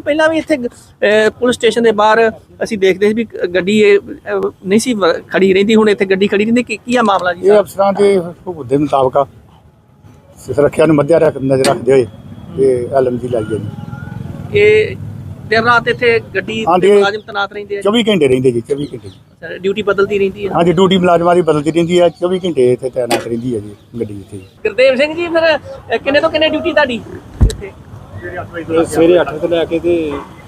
ਪਹਿਲਾਂ ਵੀ ਇੱਥੇ police station ਦੇ ਬਾਹਰ ਅਸੀਂ ਦੇਖਦੇ ਸੀ ਵੀ ਗੱਡੀ ਨਹੀਂ ਸੀ ਖੜੀ ਰਹਿੰਦੀ ਹੁਣ ਇੱਥੇ ਗੱਡੀ ਖੜੀ ਰਹਿੰਦੀ ਕੀ ਆ ਮਾਮਲਾ ਜੀ ਇਹ ਅਫਸਰਾਂ ਦੇ ਹੁਕਮ ਦੇ ਮੁਤਾਬਕ ਆ। ਸੁਰੱਖਿਆ ਨੂੰ ਮੱਦਿਆ ਰੱਖ ਨਜ਼ਰ ਰੱਖਦੇ ਹੋਏ ਇਹ ਐਲਐਮਜੀ ਲਾਈ ਜੀ ਇਹ ਦਿਨ ਰਾਤ ਇੱਥੇ ਗੱਡੀ। ਤੇ ਮੁਲਾਜ਼ਮ ਤਨਾਤ ਰਹਿੰਦੇ ਆ 24 ਘੰਟੇ ਰਹਿੰਦੇ ਜੀ 24 ਘੰਟੇ। ਅੱਛਾ, ਡਿਊਟੀ ਬਦਲਦੀ ਰਹਿੰਦੀ ਹੈ ਹਾਂਜੀ ਡਿਊਟੀ ਮੁਲਾਜ਼ਮਾਂ ਦੀ ਬਦਲਦੀ ਰਹਿੰਦੀ ਹੈ 24 ਘੰਟੇ ਇੱਥੇ ਤਾਇਨਾਤ ਰਹਿੰਦੀ ਹੈ ਜੀ ਗੱਡੀ ਇੱਥੇ। ਗੁਰਦੇਵ ਸਿੰਘ ਜੀ ਫਿਰ ਕਿੰਨੇ ਤੋਂ ਕਿੰਨੇ ਡਿਊਟੀ ਤੁਹਾਡੀ ਇੱਥੇ? ਸਵੇਰੇ 8 ਵਜੇ ਤੋਂ ਲੈ ਕੇ ਤੇ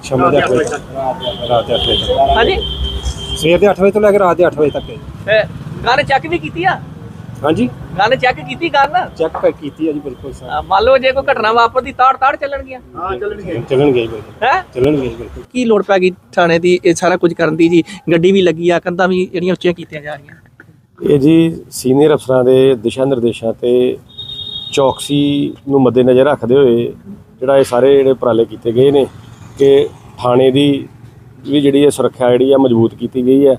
ਸ਼ਾਮ ਦੇ 8 ਵਜੇ ਤੱਕ। ਰਾਤ ਦੇ 8 ਵਜੇ ਤੱਕ। ਹਾਂਜੀ। ਸਵੇਰ ਦੇ 8 ਵਜੇ ਤੋਂ ਲੈ ਕੇ ਰਾਤ ਦੇ 8 ਵਜੇ ਤੱਕ ਹੈ ਜੀ। ਗਨ ਚੈੱਕ ਵੀ ਕੀਤੀ ਆ? ਹਾਂਜੀ। ਗਨ ਚੈੱਕ ਕੀਤੀ ਗਨ ਚੈੱਕ ਕੀਤੀ ਹੈ ਜੀ ਬਿਲਕੁਲ ਸਰ। ਅਹ, ਮੰਨ ਲਓ ਜੇ ਕੋਈ ਘਟਨਾ ਵਾਪਰਦੀ ਤਾੜ ਤਾੜ ਚੱਲਣਗੀਆਂ। ਚੱਲਣਗੇ ਜੀ ਬਿਲਕੁਲ। ਹੈ? ਚੱਲਣਗੇ ਜੀ ਬਿਲਕੁਲ। ਕੀ ਲੋੜ ਪੈ ਗਈ ਥਾਣੇ ਦੀ ਇਹ ਸਾਰਾ ਕੁਝ ਕਰਨ ਦੀ ਜੀ? ਗੱਡੀ ਵੀ ਲੱਗੀ ਆ ਕੰਧਾਂ ਵੀ ਜਿਹੜੀਆਂ ਉੱਚੀਆਂ ਕੀਤੀਆਂ ਜਾ ਰਹੀਆਂ। ਇਹ ਜੀ ਸੀਨੀਅਰ ਅਫਸਰਾਂ ਦੇ ਦਿਸ਼ਾ ਨਿਰਦੇਸ਼ਾਂ ਤੇ ਚੌਕਸੀ ਨੂੰ ਮੱਦੇਨਜ਼ਰ ਰੱਖਦੇ ਹੋਏ ਜਿਹੜਾ ਇਹ ਸਾਰੇ ਜਿਹੜੇ ਉਪਰਾਲੇ ਕੀਤੇ ਗਏ ਨੇ ਕਿ ਥਾਣੇ ਦੀ ਵੀ ਜਿਹੜੀ ਹੈ ਸੁਰੱਖਿਆ ਜਿਹੜੀ ਆ ਮਜ਼ਬੂਤ ਕੀਤੀ ਗਈ ਹੈ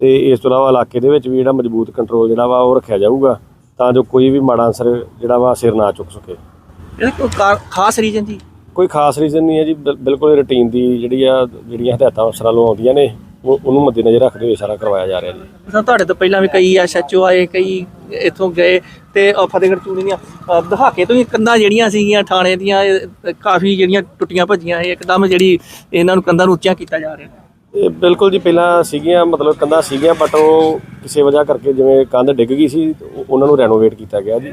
ਤੇ ਇਸ ਤੋਂ ਇਲਾਵਾ ਇਲਾਕੇ ਦੇ ਵਿੱਚ ਵੀ ਜਿਹੜਾ ਮਜ਼ਬੂਤ ਕੰਟਰੋਲ ਜਿਹੜਾ ਵਾ ਉਹ ਰੱਖਿਆ ਜਾਊਗਾ ਤਾਂ ਜੋ ਕੋਈ ਵੀ ਮਾੜਾ ਅਨਸਰ ਜਿਹੜਾ ਵਾ ਸਿਰ ਨਾ ਚੁੱਕ ਸਕੇ। ਇਹਦਾ ਕੋਈ ਖਾਸ ਰੀਜਨ ਜੀ? ਕੋਈ ਖਾਸ ਰੀਜ਼ਨ ਨਹੀਂ ਹੈ ਜੀ ਬਿਲ- ਬਿਲਕੁਲ ਰੁਟੀਨ ਦੀ ਜਿਹੜੀ ਆ ਜਿਹੜੀਆਂ ਹਦਾਇਤਾਂ ਅਫਸਰਾਂ ਵੱਲੋਂ ਆਉਂਦੀਆਂ ਨੇ। ਉਹ ਉਹਨੂੰ ਮੱਦੇਨਜ਼ਰ ਰੱਖਦੇ ਹੋਏ ਸਾਰਾ ਕਰਵਾਇਆ ਜਾ ਰਿਹਾ ਜੀ। ਸਰ ਤੁਹਾਡੇ ਤੋਂ ਪਹਿਲਾਂ ਵੀ ਕਈ ਐਸਐਚਓ ਆਏ ਕਈ ਇੱਥੋਂ ਗਏ ਤੇ ਫਤਿਹਗੜ੍ਹ ਚੂੜੀ ਦੀਆਂ ਦਹਾਕੇ ਤੋਂ ਹੀ ਕੰਧਾਂ ਜਿਹੜੀਆਂ ਸੀਗੀਆਂ ਥਾਣੇ ਦੀਆਂ ਇਹ ਕਾਫੀ ਜਿਹੜੀਆਂ ਟੁੱਟੀਆਂ ਭੱਜੀਆਂ ਇਹ ਇੱਕਦਮ ਜਿਹੜੀ ਇਹਨਾਂ ਨੂੰ ਕੰਧਾਂ ਨੂੰ ਉੱਚੀਆਂ ਕੀਤਾ ਜਾ ਰਿਹਾ। ਇਹ ਬਿਲਕੁਲ ਜੀ ਪਹਿਲਾਂ ਸੀਗੀਆਂ ਮਤਲਬ ਕੰਧਾਂ ਸੀਗੀਆਂ ਬਟ ਉਹ ਕਿਸੇ ਵਜ੍ਹਾ ਕਰਕੇ ਜਿਵੇਂ ਕੰਧ ਡਿੱਗ ਗਈ ਸੀ ਉਹ- ਉਹਨਾਂ ਨੂੰ ਰੈਨੋਵੇਟ ਕੀਤਾ ਗਿਆ ਜੀ।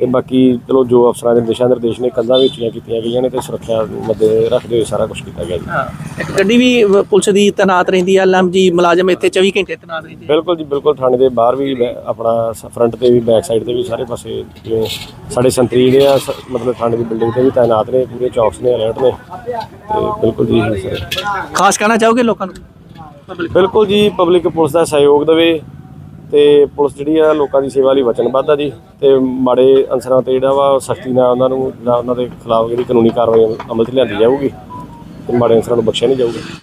ਤੇ ਬਾਕੀ ਚਲੋ ਜੋ ਅਫਸਰਾਂ ਦੇ ਦਿਸ਼ਾ ਨਿਰਦੇਸ਼ ਨੇ ਕੰਧਾਂ ਵੀ ਉੱਚੀਆਂ ਕੀਤੀਆਂ ਗਈਆਂ ਨੇ ਤੇ ਸੁਰੱਖਿਆ ਮੱਦੇ ਰੱਖਦੇ ਹੋਏ ਸਾਰਾ ਕੁਝ ਕੀਤਾ ਗਿਆ ਜੀ। ਹਾਂ ਇੱਕ ਗੱਡੀ ਵੀ ਪੁਲਿਸ ਦੀ ਤੈਨਾਤ ਰਹਿੰਦੀ ਆ ਐਲਐਮਜੀ ਮੁਲਾਜ਼ਮ ਇੱਥੇ 24 ਘੰਟੇ ਤੈਨਾਤ ਰਹਿੰਦੇ। ਬਿਲਕੁਲ ਜੀ ਬਿਲਕੁਲ ਥਾਣੇ ਦੇ ਬਾਹਰ ਵੀ ਆਪਣਾ ਫਰੰਟ ਤੇ ਵੀ ਬੈਕ ਸਾਈਡ ਤੇ ਵੀ ਸਾਰੇ ਪਾਸੇ ਜਿਵੇਂ ਸਾਡੇ ਸੰਤਰੀ ਜਿਹੜੇ ਆ ਮਤਲਬ ਥਾਣੇ ਦੀ ਬਿਲਡਿੰਗ ਤੇ ਵੀ ਤਾਇਨਾਤ ਨੇ ਪੂਰੇ ਚੌਕਸ ਨੇ ਅਲਰਟ ਨੇ ਤੇ ਬਿਲਕੁਲ ਜੀ ਖਾਸ ਕਹਿਣਾ ਚਾਹੋਗੇ ਲੋਕਾਂ ਨੂੰ? ਬਿਲਕੁਲ ਜੀ ਪਬਲਿਕ ਪੁਲਿਸ ਦਾ ਸਹਿਯੋਗ ਦੇਵੇ ਤੇ ਪੁਲਿਸ ਜਿਹੜੀ ਆ ਲੋਕਾਂ ਦੀ ਸੇਵਾ ਲਈ ਵਚਨਬੱਧ ਆ ਜੀ, ਤੇ ਮਾੜੇ ਅਨਸਰਾਂ ਤੇ ਜਿਹੜਾ ਵਾ ਸਖਤੀ ਨਾਲ ਉਹਨਾਂ ਨੂੰ ਜਿਹੜਾ ਉਹਨਾਂ ਦੇ ਖਿਲਾਫ ਜਿਹੜੀ ਕਾਨੂੰਨੀ ਕਾਰਵਾਈ ਅਮਲ 'ਚ ਲਿਆਂਦੀ ਜਾਊਗੀ ਤੇ ਮਾੜੇ ਅਨਸਰਾਂ ਨੂੰ ਬਖਸ਼ਿਆ ਨਹੀਂ ਜਾਊਗਾ।